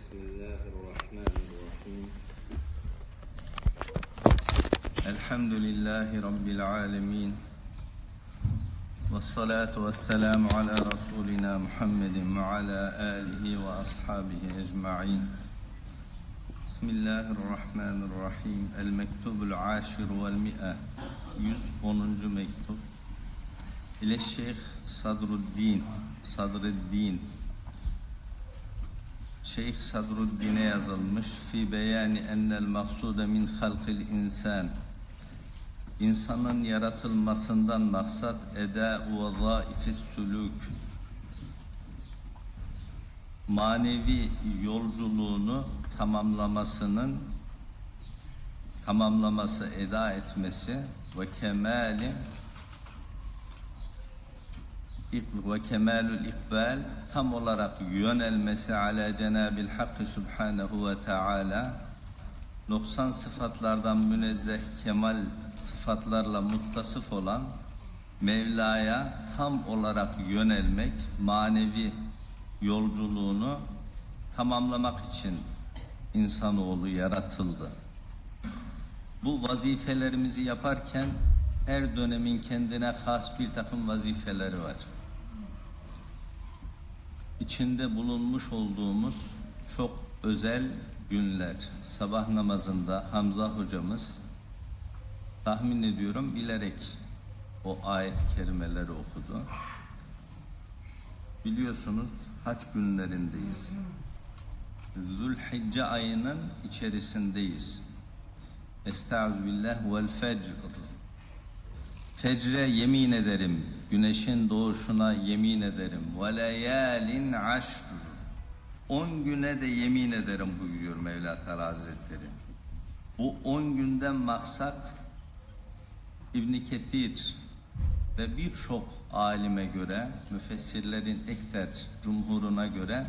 بسم الله الرحمن الرحيم الحمد لله رب العالمين والصلاة والسلام على رسولنا محمد وعلى آله وأصحابه أجمعين بسم الله الرحمن الرحيم المكتوب العاشر والمئة 110. mektup İle Şeyh Sadruddin Sadruddin Şeyh Sadruddin'e yazılmış. Fi beyani ennel maksude min halkil insan. İnsanın yaratılmasından maksat eda vazaifis suluk. Manevi yolculuğunu tamamlamasının tamamlaması, eda etmesi ve kemali ve kemalül ikbal tam olarak yönelmesi ala Cenab-ül Hakkı Subhanahu ve Teala noksan sıfatlardan münezzeh kemal sıfatlarla muttasıf olan Mevla'ya tam olarak yönelmek manevi yolculuğunu tamamlamak için insanoğlu yaratıldı. Bu vazifelerimizi yaparken her dönemin kendine has bir takım vazifeleri var. İçinde bulunmuş olduğumuz çok özel günler. Sabah namazında Hamza hocamız tahmin ediyorum bilerek o ayet kerimeleri okudu. Biliyorsunuz haç günlerindeyiz. Zülhicce ayının içerisindeyiz. Estağfirullah vel fecr. Fecre yemin ederim. Güneşin doğuşuna yemin ederim. Ve leyalin aşr. On güne de yemin ederim buyuruyor Mevla Teala Hazretleri. Bu on günden maksat İbni Kethir ve birçok alime göre, müfessirlerin ekter cumhuruna göre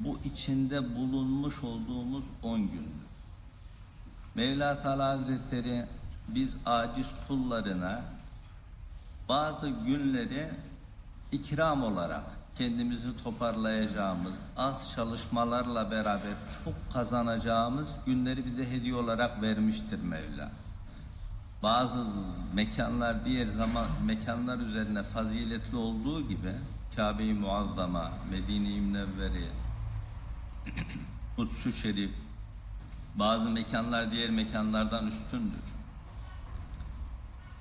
bu içinde bulunmuş olduğumuz on gündür. Mevla Teala Hazretleri biz aciz kullarına bazı günleri ikram olarak kendimizi toparlayacağımız, az çalışmalarla beraber çok kazanacağımız günleri bize hediye olarak vermiştir Mevla. Bazı mekanlar diğer zaman mekanlar üzerine faziletli olduğu gibi Kabe-i Muazzama, Medine-i Münevveri, Kutsu Şerif bazı mekanlar diğer mekanlardan üstündür.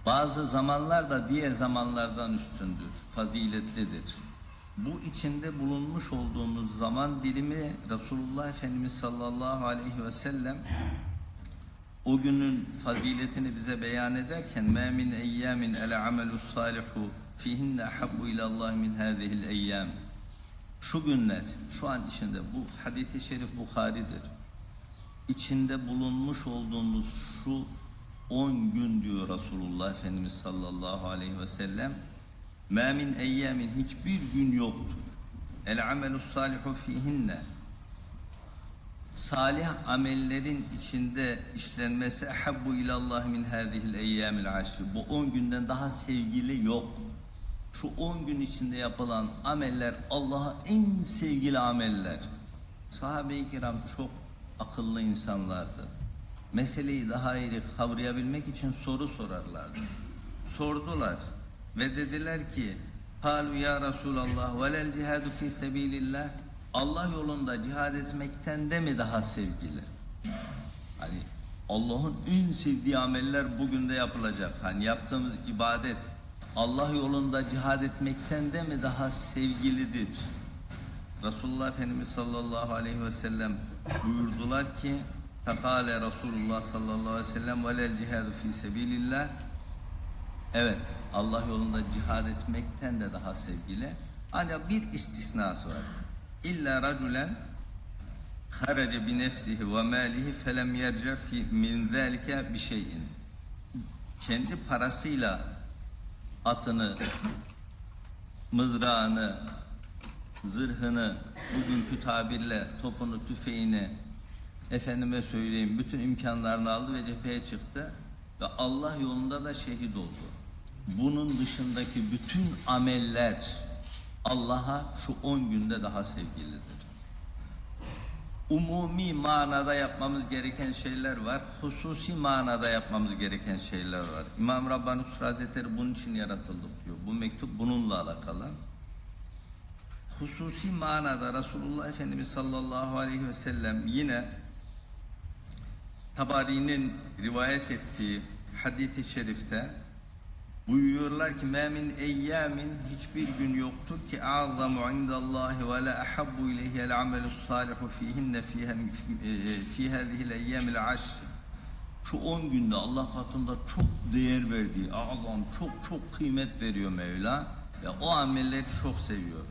Bazı zamanlar da diğer zamanlardan üstündür, faziletlidir. Bu içinde bulunmuş olduğumuz zaman dilimi Resulullah Efendimiz sallallahu aleyhi ve sellem o günün faziletini bize beyan ederken مَا مِنْ اَيَّامٍ الْعَمَلُ الصَّالِحُ فِيهِنَّ اَحَبُّ اِلَى اللّٰهِ مِنْ هَذِهِ الْاَيَّامِ Şu günler, şu an içinde bu hadis-i şerif Bukhari'dir. İçinde bulunmuş olduğumuz şu 10 gün diyor Resulullah Efendimiz sallallahu aleyhi ve sellem مَا مِنْ اَيَّامٍ Hiçbir gün yoktur. El-amelus salihu fihinne salih amellerin içinde işlenmesi habbu ilallah min hadihil eyyamil aşr. Bu 10 günden daha sevgili yok. Şu 10 gün içinde yapılan ameller Allah'a en sevgili ameller. Sahabe-i kiram çok akıllı insanlardı. Meseleyi daha iyi kavrayabilmek için soru sorarlardı. Sordular ve dediler ki Halu ya Resulallah velel cihadu fi sebilillah Allah yolunda cihad etmekten de mi daha sevgili? Hani Allah'ın en sevdiği ameller bugün de yapılacak. Hani yaptığımız ibadet Allah yolunda cihad etmekten de mi daha sevgilidir? Resulullah Efendimiz sallallahu aleyhi ve sellem buyurdular ki Fekale Resulullah sallallahu aleyhi ve sellem velel cihadu fi sebilillah Evet Allah yolunda cihad etmekten de daha sevgili. Ancak bir istisnası var. İlla raculen harace bi nefsihi ve malihi felem yerce fi min zalika bir şeyin. Kendi parasıyla atını, mızrağını, zırhını, bugünkü tabirle topunu, tüfeğini, efendime söyleyeyim bütün imkanlarını aldı ve cepheye çıktı ve Allah yolunda da şehit oldu. Bunun dışındaki bütün ameller Allah'a şu 10 günde daha sevgilidir. umumi manada yapmamız gereken şeyler var. Hususi manada yapmamız gereken şeyler var. İmam Rabbani Kusra Hazretleri bunun için yaratıldık diyor. Bu mektup bununla alakalı. Hususi manada Resulullah Efendimiz sallallahu aleyhi ve sellem yine Tabari'nin rivayet ettiği hadisi şerifte buyuruyorlar ki memin eyyamin hiçbir gün yoktur ki azzamu indallahi ve la ahabbu ileyhel amelu salihu fihinne fi e, e, hadihil eyyamil aşr şu on günde Allah katında çok değer verdiği Allah'ım çok çok kıymet veriyor Mevla ve o amelleri çok seviyor.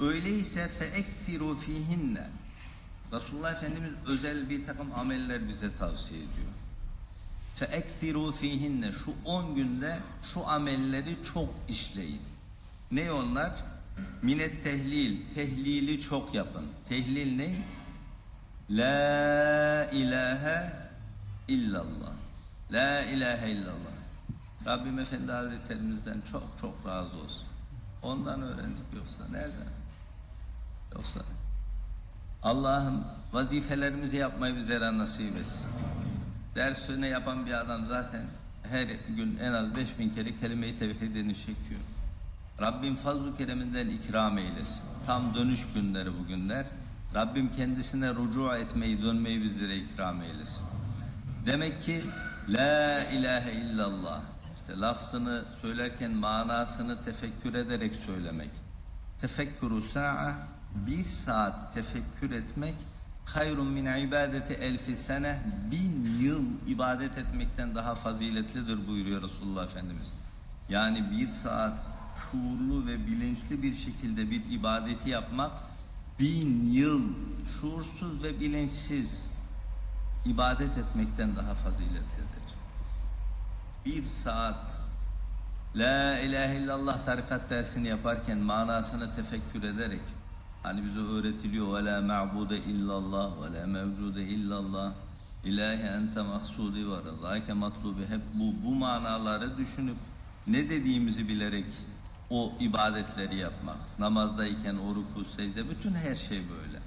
Öyleyse fe ekfiru fihinne Resulullah Efendimiz özel bir takım ameller bize tavsiye ediyor. فَاَكْثِرُوا ف۪يهِنَّ Şu 10 günde şu amelleri çok işleyin. Ne onlar? Minet tehlil. Tehlili çok yapın. Tehlil ne? La ilahe illallah. La ilahe illallah. Rabbim Efendi Hazretlerimizden çok çok razı olsun. Ondan öğrendik yoksa nereden? Yoksa Allah'ım vazifelerimizi yapmayı bizlere nasip etsin. Dersini yapan bir adam zaten her gün en az 5000 kere kelime-i tevhidini çekiyor. Rabbim fazl-ı kereminden ikram eylesin. Tam dönüş günleri bugünler. Rabbim kendisine rucu etmeyi, dönmeyi bizlere ikram eylesin. Demek ki La ilahe illallah. İşte lafzını söylerken manasını tefekkür ederek söylemek. Tefekkürü sa'a bir saat tefekkür etmek hayrun min ibadeti elfi sene bin yıl ibadet etmekten daha faziletlidir buyuruyor Resulullah Efendimiz. Yani bir saat şuurlu ve bilinçli bir şekilde bir ibadeti yapmak bin yıl şuursuz ve bilinçsiz ibadet etmekten daha faziletlidir. Bir saat La ilahe illallah tarikat dersini yaparken manasını tefekkür ederek hani bize öğretiliyor ve la ma'bude illallah ve la mevcude illallah. İlahi ente mahsudi ve rızake matlubi. Hep bu, bu manaları düşünüp ne dediğimizi bilerek o ibadetleri yapmak. Namazdayken o ruku secde bütün her şey böyle.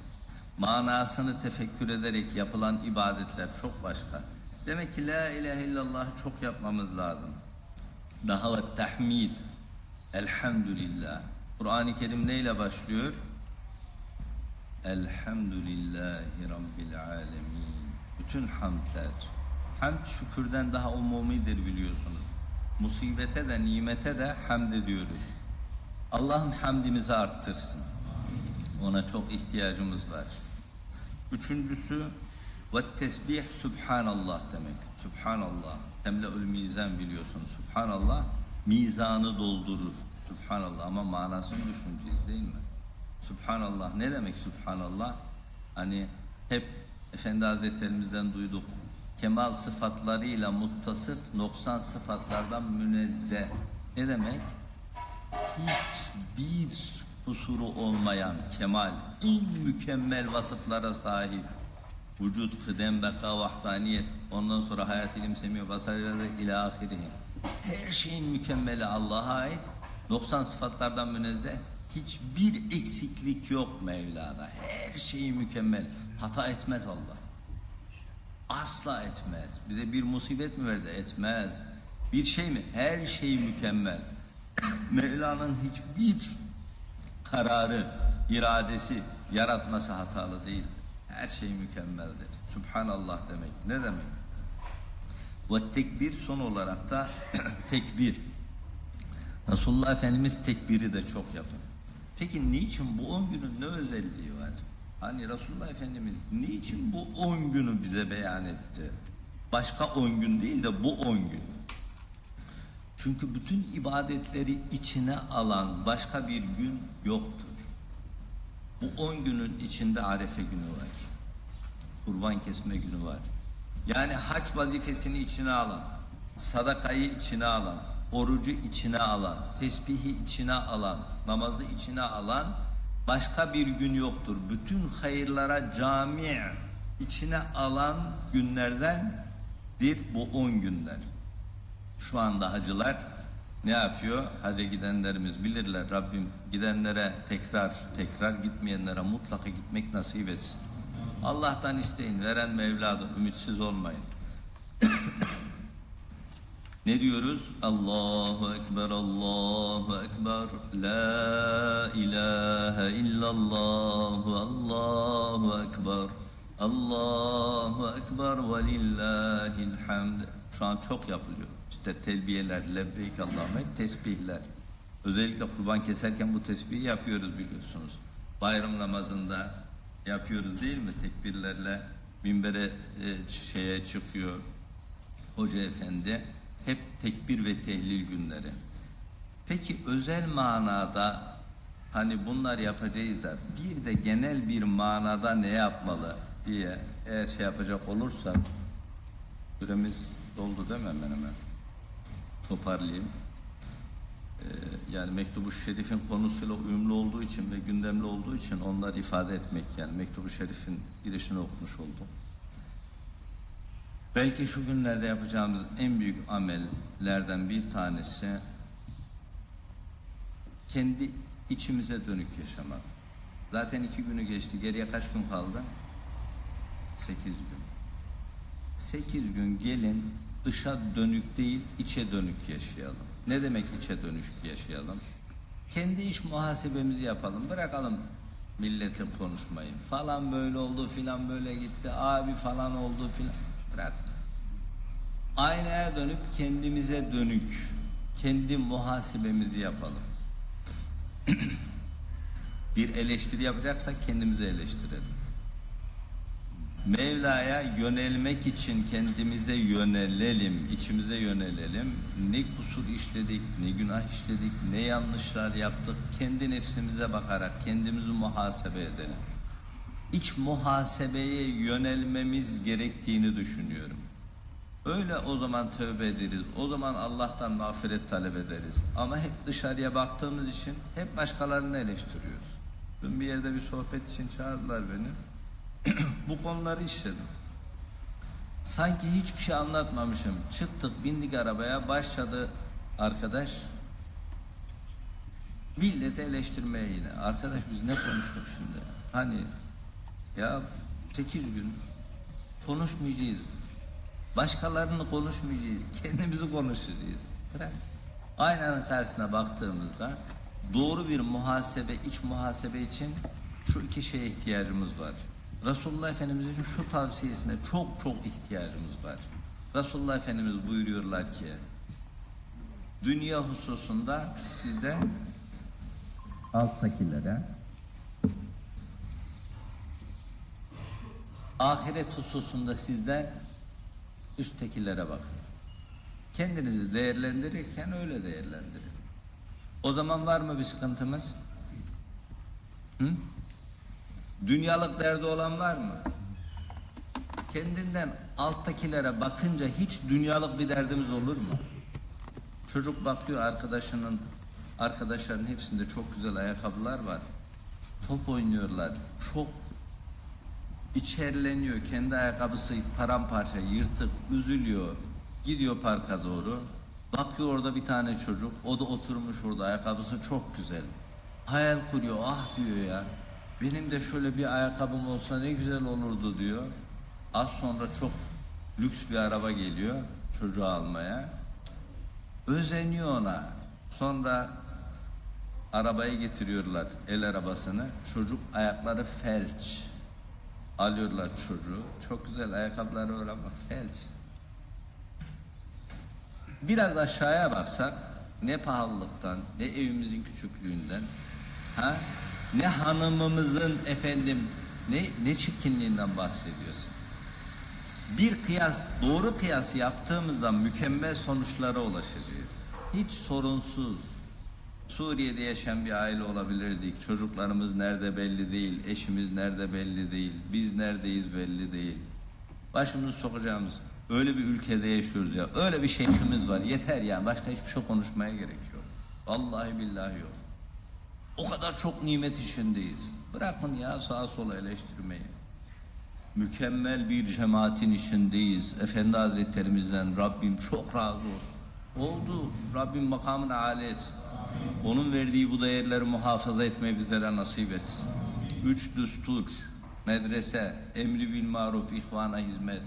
Manasını tefekkür ederek yapılan ibadetler çok başka. Demek ki la ilahe illallah çok yapmamız lazım. Daha ve tahmid. Elhamdülillah. Kur'an-ı Kerim neyle başlıyor? Elhamdülillahi Rabbil alemin. Bütün hamdler. Hamd şükürden daha umumidir biliyorsunuz. Musibete de nimete de hamd ediyoruz. Allah'ım hamdimizi arttırsın. Ona çok ihtiyacımız var. Üçüncüsü ve tesbih subhanallah demek. Subhanallah. Temle'ül mizan biliyorsunuz. Subhanallah mizanı doldurur. Subhanallah ama manasını düşüneceğiz değil mi? Subhanallah ne demek Subhanallah? Hani hep Efendi Hazretlerimizden duyduk. Kemal sıfatlarıyla muttasıf, noksan sıfatlardan münezzeh. Ne demek? Hiçbir kusuru olmayan kemal, en mükemmel vasıflara sahip. Vücut, kıdem, beka, vahdaniyet, ondan sonra hayat, ilim, semiyor, vesaire ila ahirihi. Her şeyin mükemmeli Allah'a ait. 90 sıfatlardan münezzeh. Hiçbir eksiklik yok Mevla'da. Her şeyi mükemmel. Hata etmez Allah. Asla etmez. Bize bir musibet mi verdi? Etmez. Bir şey mi? Her şey mükemmel. Mevla'nın hiçbir kararı, iradesi, yaratması hatalı değil. Her şey mükemmeldir. Subhanallah demek. Ne demek? Ve tekbir son olarak da tekbir. Resulullah Efendimiz tekbiri de çok yapın. Peki niçin bu 10 günün ne özelliği var? Hani Resulullah Efendimiz niçin bu 10 günü bize beyan etti? Başka 10 gün değil de bu 10 gün. Çünkü bütün ibadetleri içine alan başka bir gün yoktur. Bu 10 günün içinde Arefe günü var. Kurban kesme günü var. Yani hac vazifesini içine alan, sadakayı içine alan, orucu içine alan, tesbihi içine alan, namazı içine alan başka bir gün yoktur. Bütün hayırlara cami içine alan günlerdendir bu 10 günler. Şu anda hacılar ne yapıyor? Hacca gidenlerimiz bilirler. Rabbim gidenlere tekrar tekrar gitmeyenlere mutlaka gitmek nasip etsin. Allah'tan isteyin. Veren Mevladır. Ümitsiz olmayın. Ne diyoruz? Allahu Ekber, Allahu Ekber, La ilahe illallah, Allahu Ekber, Allahu Ekber ve lillahil hamd. Şu an çok yapılıyor. İşte telbiyeler, lebbeyk Allahümme, tesbihler. Özellikle kurban keserken bu tesbihi yapıyoruz biliyorsunuz. Bayram namazında yapıyoruz değil mi? Tekbirlerle minbere e, şeye çıkıyor, Hoca Efendi hep tekbir ve tehlil günleri. Peki özel manada hani bunlar yapacağız da bir de genel bir manada ne yapmalı diye eğer şey yapacak olursak süremiz doldu değil mi hemen hemen? Toparlayayım. Ee, yani Mektubu Şerif'in konusuyla uyumlu olduğu için ve gündemli olduğu için onları ifade etmek yani Mektubu Şerif'in girişini okumuş oldum. Belki şu günlerde yapacağımız en büyük amellerden bir tanesi kendi içimize dönük yaşamak. Zaten iki günü geçti. Geriye kaç gün kaldı? Sekiz gün. Sekiz gün gelin dışa dönük değil içe dönük yaşayalım. Ne demek içe dönük yaşayalım? Kendi iç muhasebemizi yapalım. Bırakalım milletin konuşmayı. Falan böyle oldu filan böyle gitti. Abi falan oldu filan. Bırak. Aynaya dönüp kendimize dönük. Kendi muhasebemizi yapalım. Bir eleştiri yapacaksak kendimizi eleştirelim. Mevla'ya yönelmek için kendimize yönelelim, içimize yönelelim. Ne kusur işledik, ne günah işledik, ne yanlışlar yaptık. Kendi nefsimize bakarak kendimizi muhasebe edelim. İç muhasebeye yönelmemiz gerektiğini düşünüyorum. Öyle o zaman tövbe ederiz. O zaman Allah'tan mağfiret talep ederiz. Ama hep dışarıya baktığımız için hep başkalarını eleştiriyoruz. Dün bir yerde bir sohbet için çağırdılar beni. Bu konuları işledim. Sanki hiçbir şey anlatmamışım. Çıktık bindik arabaya başladı arkadaş milleti eleştirmeye yine. Arkadaş biz ne konuştuk şimdi? Hani ya 8 gün konuşmayacağız. Başkalarını konuşmayacağız. Kendimizi konuşacağız. Bırak. Aynanın karşısına baktığımızda doğru bir muhasebe, iç muhasebe için şu iki şeye ihtiyacımız var. Resulullah Efendimiz'in şu tavsiyesine çok çok ihtiyacımız var. Resulullah Efendimiz buyuruyorlar ki dünya hususunda sizden alttakilere ahiret hususunda sizden üsttekilere bakın. Kendinizi değerlendirirken öyle değerlendirin. O zaman var mı bir sıkıntımız? Hı? Dünyalık derdi olan var mı? Kendinden alttakilere bakınca hiç dünyalık bir derdimiz olur mu? Çocuk bakıyor arkadaşının arkadaşların hepsinde çok güzel ayakkabılar var. Top oynuyorlar. Çok içerleniyor. Kendi ayakkabısı paramparça, yırtık, üzülüyor. Gidiyor parka doğru. Bakıyor orada bir tane çocuk. O da oturmuş orada. Ayakkabısı çok güzel. Hayal kuruyor. Ah diyor ya. Benim de şöyle bir ayakkabım olsa ne güzel olurdu diyor. Az sonra çok lüks bir araba geliyor çocuğu almaya. Özeniyor ona. Sonra arabayı getiriyorlar el arabasını. Çocuk ayakları felç. Alıyorlar çocuğu. Çok güzel ayakkabıları var ama felç. Biraz aşağıya baksak ne pahalılıktan ne evimizin küçüklüğünden ha ne hanımımızın efendim ne ne çirkinliğinden bahsediyorsun. Bir kıyas, doğru kıyas yaptığımızda mükemmel sonuçlara ulaşacağız. Hiç sorunsuz. Suriye'de yaşayan bir aile olabilirdik. Çocuklarımız nerede belli değil, eşimiz nerede belli değil, biz neredeyiz belli değil. Başımızı sokacağımız öyle bir ülkede yaşıyoruz ya. Öyle bir şeyhimiz var. Yeter yani. Başka hiçbir şey konuşmaya gerek yok. Vallahi billahi yok. O kadar çok nimet içindeyiz. Bırakın ya sağa sola eleştirmeyi. Mükemmel bir cemaatin içindeyiz. Efendi Hazretlerimizden Rabbim çok razı olsun. Oldu. Rabbim makamını âli etsin. Onun verdiği bu değerleri muhafaza etmeyi bizlere nasip etsin. Üç düstur. medrese, emri bil maruf, ihvana hizmet.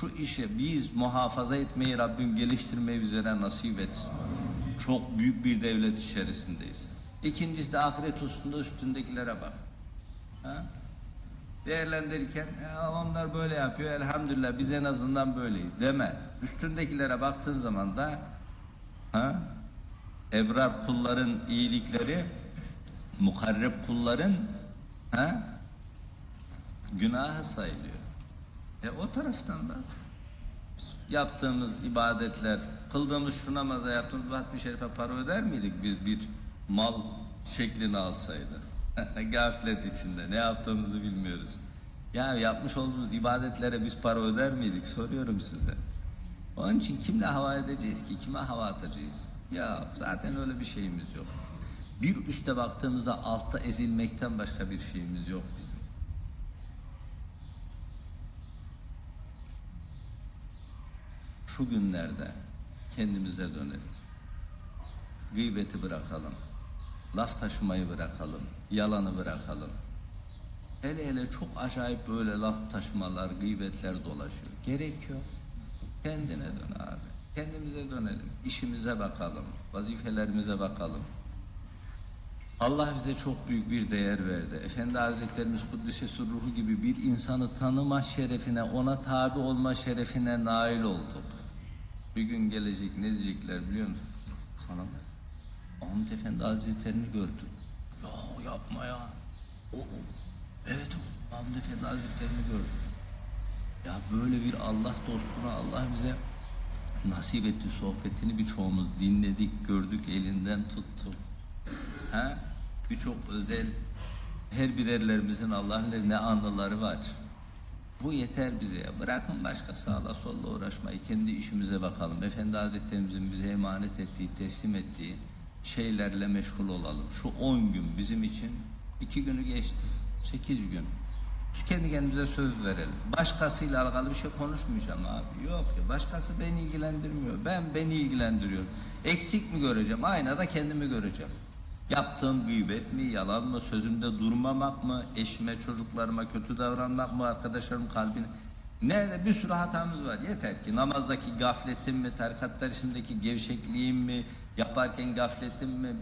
Şu işe biz muhafaza etmeyi Rabbim geliştirmeyi bizlere nasip etsin. Çok büyük bir devlet içerisindeyiz. İkincisi de ahiret hususunda üstündekilere bak. Ha? Değerlendirirken "E, onlar böyle yapıyor elhamdülillah biz en azından böyleyiz deme. Üstündekilere baktığın zaman da ha? Ebrar kulların iyilikleri mukarreb kulların ha? günahı sayılıyor. E o taraftan da yaptığımız ibadetler, kıldığımız şu namaza yaptığımız vaat şerife para öder miydik biz bir mal şeklini alsaydı? Gaflet içinde ne yaptığımızı bilmiyoruz. Ya yapmış olduğumuz ibadetlere biz para öder miydik soruyorum size. Onun için kimle hava edeceğiz ki? Kime hava atacağız? Ya zaten öyle bir şeyimiz yok. Bir üste baktığımızda altta ezilmekten başka bir şeyimiz yok bizim. Şu günlerde kendimize dönelim. Gıybeti bırakalım. Laf taşımayı bırakalım. Yalanı bırakalım. Hele hele çok acayip böyle laf taşımalar, gıybetler dolaşıyor. Gerek yok. Kendine dön abi. Kendimize dönelim. İşimize bakalım. Vazifelerimize bakalım. Allah bize çok büyük bir değer verdi. Efendi Hazretlerimiz Kuddisesi ruhu gibi bir insanı tanıma şerefine, ona tabi olma şerefine nail olduk. Bir gün gelecek ne diyecekler biliyor musun? Sana mı? Ahmet Efendi Hazretlerini gördüm. Ya yapma ya. O, o. Evet o. Ahmet Efendi Hazretlerini gördüm. Ya böyle bir Allah dostuna Allah bize nasip etti sohbetini birçoğumuz dinledik, gördük, elinden tuttuk. Ha? Birçok özel her birerlerimizin Allah'ın ne anıları var. Bu yeter bize ya. Bırakın başka sağla solla uğraşmayı. Kendi işimize bakalım. Efendi Hazretlerimizin bize emanet ettiği, teslim ettiği şeylerle meşgul olalım. Şu 10 gün bizim için iki günü geçti. 8 gün. Kendi kendimize söz verelim. Başkasıyla alakalı bir şey konuşmayacağım abi. Yok ya başkası beni ilgilendirmiyor. Ben beni ilgilendiriyorum. Eksik mi göreceğim? Aynada kendimi göreceğim. Yaptığım gıybet mi, yalan mı, sözümde durmamak mı, eşime, çocuklarıma kötü davranmak mı, arkadaşlarım kalbine... Nerede bir sürü hatamız var. Yeter ki namazdaki gafletim mi, tarikat dersindeki gevşekliğim mi, yaparken gafletim mi,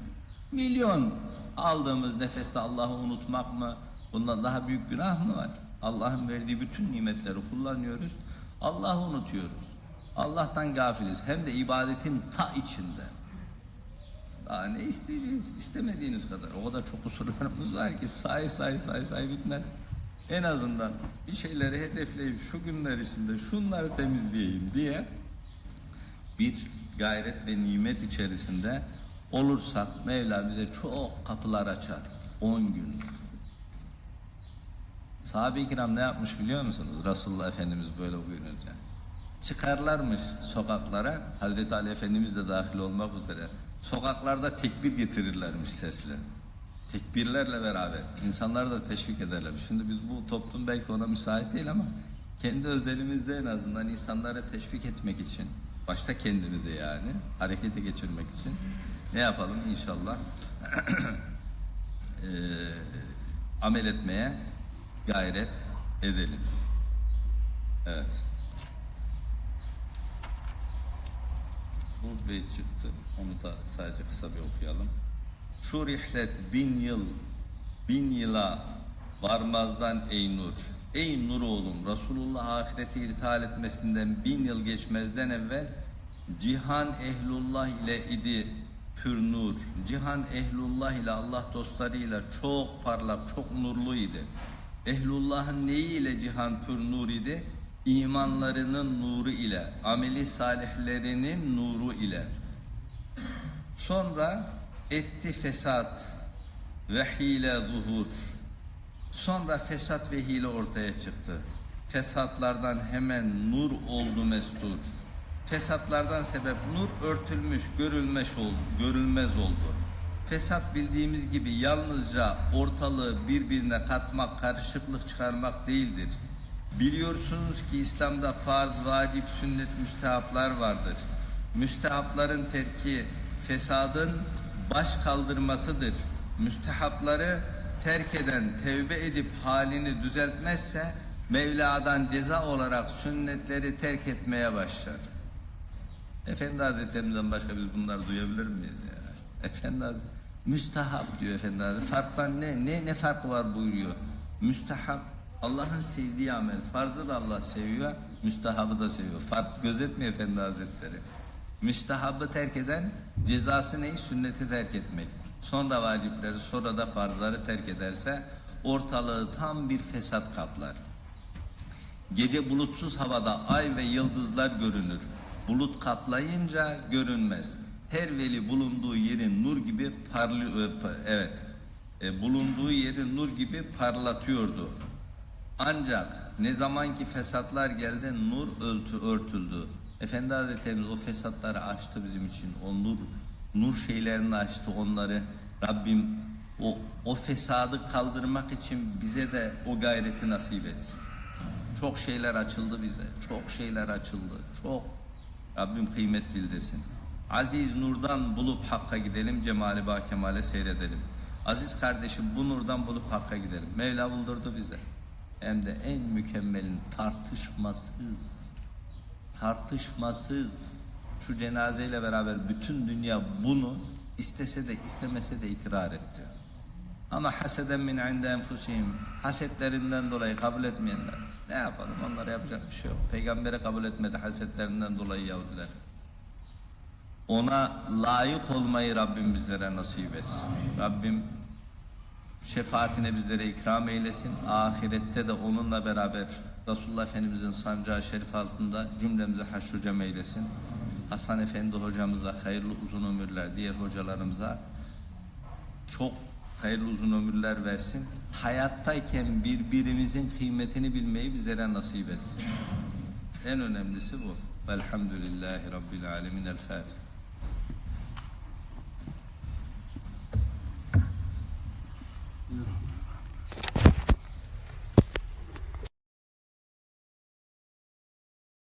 milyon aldığımız nefeste Allah'ı unutmak mı, bundan daha büyük günah mı var? Allah'ın verdiği bütün nimetleri kullanıyoruz, Allah'ı unutuyoruz. Allah'tan gafiliz, hem de ibadetin ta içinde. Daha ne isteyeceğiz? İstemediğiniz kadar. O kadar çok kusurlarımız var ki say say say say bitmez. En azından bir şeyleri hedefleyip şu günler içinde şunları temizleyeyim diye bir gayret ve nimet içerisinde olursak Mevla bize çok kapılar açar. 10 gün. Sahabe-i kiram ne yapmış biliyor musunuz? Resulullah Efendimiz böyle buyurunca. Çıkarlarmış sokaklara, Hazreti Ali Efendimiz de dahil olmak üzere. Sokaklarda tekbir getirirlermiş sesle. Tekbirlerle beraber insanları da teşvik ederlermiş. Şimdi biz bu toplum belki ona müsait değil ama kendi özelimizde en azından insanları teşvik etmek için, başta kendimize yani harekete geçirmek için ne yapalım inşallah eee, amel etmeye gayret edelim. Evet. Bu beyt çıktı. Onu da sadece kısa bir okuyalım. Şu rihlet bin yıl, bin yıla varmazdan ey nur. Ey nur oğlum Resulullah ahirete irtihal etmesinden bin yıl geçmezden evvel cihan ehlullah ile idi pür nur. Cihan ehlullah ile Allah dostlarıyla çok parlak, çok nurlu idi. Ehlullah'ın neyi ile cihan pür nur idi? İmanlarının nuru ile, ameli salihlerinin nuru ile. Sonra etti fesat ve hile zuhur. Sonra fesat ve hile ortaya çıktı. Fesatlardan hemen nur oldu mestur. Fesatlardan sebep nur örtülmüş, görülmez oldu, görülmez oldu. Fesat bildiğimiz gibi yalnızca ortalığı birbirine katmak, karışıklık çıkarmak değildir. Biliyorsunuz ki İslam'da farz, vacip, sünnet, müstehaplar vardır. Müstehapların terki fesadın baş kaldırmasıdır. Müstehapları terk eden tevbe edip halini düzeltmezse Mevla'dan ceza olarak sünnetleri terk etmeye başlar. Efendi Hazretlerimizden başka biz bunları duyabilir miyiz ya? Efendi Hazretleri, müstahap diyor Efendi Hazretleri. Farktan ne? Ne, ne farkı var buyuruyor. Müstahap, Allah'ın sevdiği amel. Farzı da Allah seviyor, müstahabı da seviyor. Fark gözetmiyor Efendi Hazretleri. Müstahabı terk eden cezası ne? Sünneti terk etmek. Sonra vacipleri, sonra da farzları terk ederse ortalığı tam bir fesat kaplar. Gece bulutsuz havada ay ve yıldızlar görünür. Bulut kaplayınca görünmez. Her veli bulunduğu yerin nur gibi parlıyor. Evet. E, bulunduğu yeri nur gibi parlatıyordu. Ancak ne zaman ki fesatlar geldi nur örtü örtüldü. Efendi Hazretlerimiz o fesatları açtı bizim için. O nur nur şeylerini açtı onları. Rabbim o o fesadı kaldırmak için bize de o gayreti nasip etsin. Çok şeyler açıldı bize. Çok şeyler açıldı. Çok. Rabbim kıymet bildirsin. Aziz nurdan bulup hakka gidelim. Cemali ba kemale seyredelim. Aziz kardeşim bu nurdan bulup hakka gidelim. Mevla buldurdu bize. Hem de en mükemmelin tartışmasız. Tartışmasız. Şu cenazeyle beraber bütün dünya bunu istese de istemese de ikrar etti. Ama haseden min inde enfusihim hasetlerinden dolayı kabul etmeyenler ne yapalım onlara yapacak bir şey yok. Peygamberi kabul etmedi hasetlerinden dolayı Yahudiler. Ona layık olmayı Rabbim bizlere nasip etsin. Rabbim şefaatine bizlere ikram eylesin. Ahirette de onunla beraber Resulullah Efendimizin sancağı şerif altında cümlemize haşru cem eylesin. Hasan Efendi hocamıza hayırlı uzun ömürler, diğer hocalarımıza çok hayırlı uzun ömürler versin. Hayattayken birbirimizin kıymetini bilmeyi bizlere nasip etsin. En önemlisi bu. Velhamdülillahi Rabbil Alemin. El Fatiha.